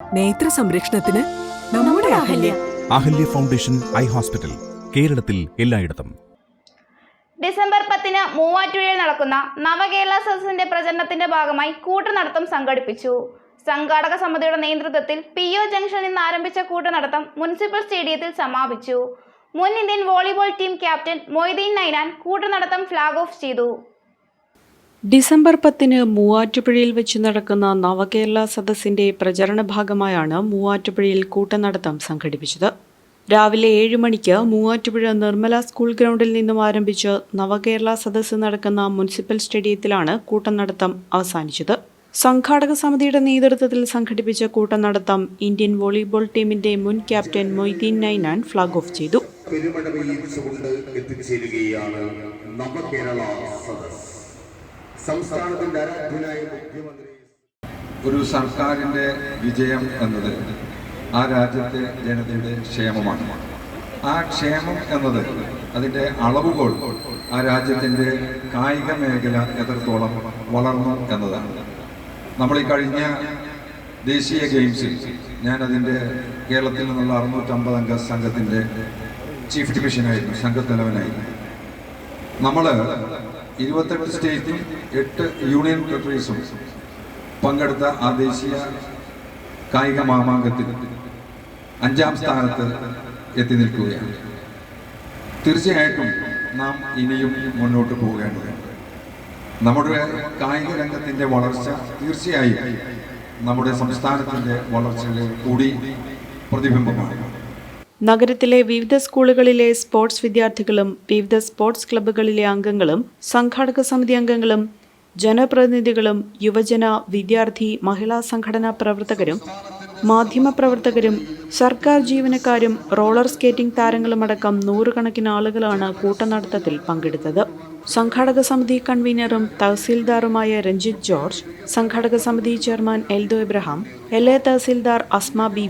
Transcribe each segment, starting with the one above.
നേത്ര സംരക്ഷണത്തിന് നമ്മുടെ Ahalya. Ahalya. Foundation eye hospital കേരളത്തിൽ എല്ലായിടത്തും. ഡിസംബർ പത്തിന് മൂവാറ്റുപുഴയിൽ നടക്കുന്ന നവകേരള സദസ്സിന്റെ പ്രചരണത്തിന്റെ ഭാഗമായി കൂട്ടനടത്തം സംഘടിപ്പിച്ചു. സംഘാടക സമിതിയുടെ നേതൃത്വത്തിൽ പി ഒ ജംഗ്ഷനിൽ നിന്ന് ആരംഭിച്ച കൂട്ടനടത്തം മുനിസിപ്പൽ സ്റ്റേഡിയത്തിൽ സമാപിച്ചു. മുൻ Indian volleyball team captain Moideen Ninan കൂട്ടനടത്തം flag off ചെയ്തു. ഡിസംബർ പത്തിന് മൂവാറ്റുപുഴയിൽ വെച്ച് നടക്കുന്ന നവകേരള സദസ്സിന്റെ പ്രചരണ ഭാഗമായാണ് മൂവാറ്റുപുഴയിൽ കൂട്ടനടത്തം സംഘടിപ്പിച്ചത്. രാവിലെ ഏഴ് മണിക്ക് മൂവാറ്റുപുഴ നിർമ്മല സ്കൂൾ ഗ്രൗണ്ടിൽ നിന്നും ആരംഭിച്ച് നവകേരള സദസ്സ് നടക്കുന്ന മുനിസിപ്പൽ സ്റ്റേഡിയത്തിലാണ് കൂട്ടനടത്തം അവസാനിച്ചത്. സംഘാടക സമിതിയുടെ നേതൃത്വത്തിൽ സംഘടിപ്പിച്ച കൂട്ടനടത്തം ഇന്ത്യൻ വോളിബോൾ ടീമിന്റെ മുൻ captain Moideen Ninan flag off ചെയ്തു. പെരുമഴ എത്തിച്ചേരുകയാണ് നവകേരള സദസ് സംസ്ഥാനത്തിന്റെ ആരാധ്യനായ മുഖ്യമന്ത്രി ഒരു സർക്കാരിന്റെ വിജയം എന്നത് ആ രാജ്യത്തെ ജനതയുടെ ക്ഷേമമാണ്. ആ ക്ഷേമം എന്നത് അതിന്റെ അളവുകൾ ആ രാജ്യത്തിന്റെ കായിക മേഖല എത്രത്തോളം വളർന്നു എന്നതാണ്. നമ്മൾ ഈ കഴിഞ്ഞ ദേശീയ ഗെയിംസിൽ ഞാൻ അതിന്റെ കേരളത്തിൽ നിന്നുള്ള അറുന്നൂറ്റമ്പത് അംഗ സംഘത്തിന്റെ ചീഫ് ഡിവിഷനായിരുന്നു സംഘത്തലവനായിരുന്നു. നമ്മൾ ഇരുപത്തെട്ട് സ്റ്റേറ്റും എട്ട് യൂണിയൻ ടെറിട്ടറീസും പങ്കെടുത്ത ആ ദേശീയ കായിക മാമാങ്കത്തിൽ അഞ്ചാം സ്ഥാനത്ത് എത്തി നിൽക്കുകയാണ്. തീർച്ചയായിട്ടും നാം ഇനിയും മുന്നോട്ട് പോകേണ്ടതുണ്ട്. നമ്മുടെ കായിക രംഗത്തിന്റെ വളർച്ച തീർച്ചയായും നമ്മുടെ സംസ്ഥാനത്തിന്റെ വളർച്ചയിൽ കൂടി പ്രതിബിംബമാണ് നഗരത്തിലെ വിവിധ സ്കൂളുകളിലെ സ്പോർട്സ് വിദ്യാർത്ഥികളും വിവിധ സ്പോർട്സ് ക്ലബ്ബുകളിലെ അംഗങ്ങളും സംഘാടക സമിതി അംഗങ്ങളും ജനപ്രതിനിധികളും യുവജന വിദ്യാർത്ഥി മഹിളാ സംഘടനാ പ്രവർത്തകരും മാധ്യമപ്രവർത്തകരും സർക്കാർ ജീവനക്കാരും റോളർ സ്കേറ്റിംഗ് താരങ്ങളുമടക്കം നൂറുകണക്കിന് ആളുകളാണ് കൂട്ടനടത്തത്തിൽ പങ്കെടുത്തത്. സംഘാടക സമിതി കൺവീനറും തഹസീൽദാറുമായ രഞ്ജിത്ത് ജോർജ് സംഘാടക സമിതി chairman Eldho Ibrahim L A tahsildar Asma B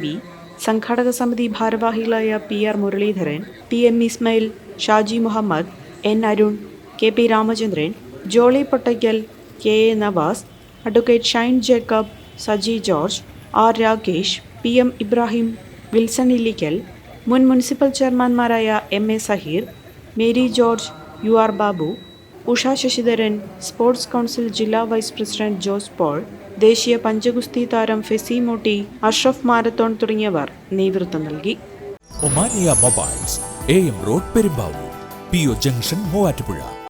സംഘാടക സമിതി ഭാരവാഹികളായ P R Muraleedharan P M Ismail Shaji Muhammad N Arun K P Ramachandran Jolly Pottakkal K A Navas advocate Shine Jacob Saji George R Rakesh P M Ibrahim Wilson Illickal മുൻ municipal ചെയർമാൻമാരായ M A Saheer Mary George U R Babu Usha Sasidharan sports council ജില്ലാ vice president Jose Paul ദേശീയ പഞ്ചഗുസ്തി താരം ഫെസി മോട്ടി Ashraf marathon തുടങ്ങിയവർ നേതൃത്വം നൽകി. Omania mobiles A M road Perumbavoor P O junction Muvattupuzha.